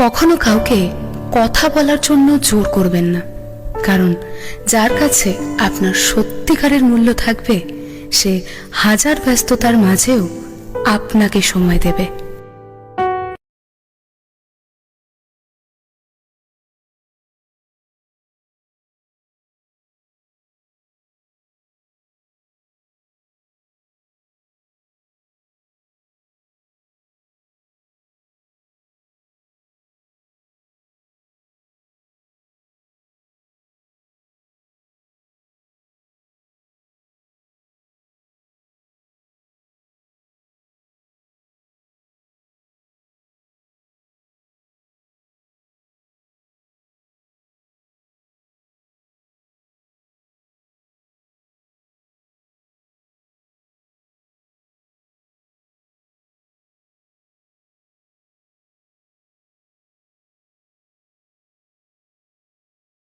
কখনো কাউকে কথা বলার জন্য জোর করবেন না। কারণ যার কাছে আপনার সত্যিকারের মূল্য থাকবে, সে হাজার ব্যস্ততার মাঝেও আপনাকে সময় দেবে।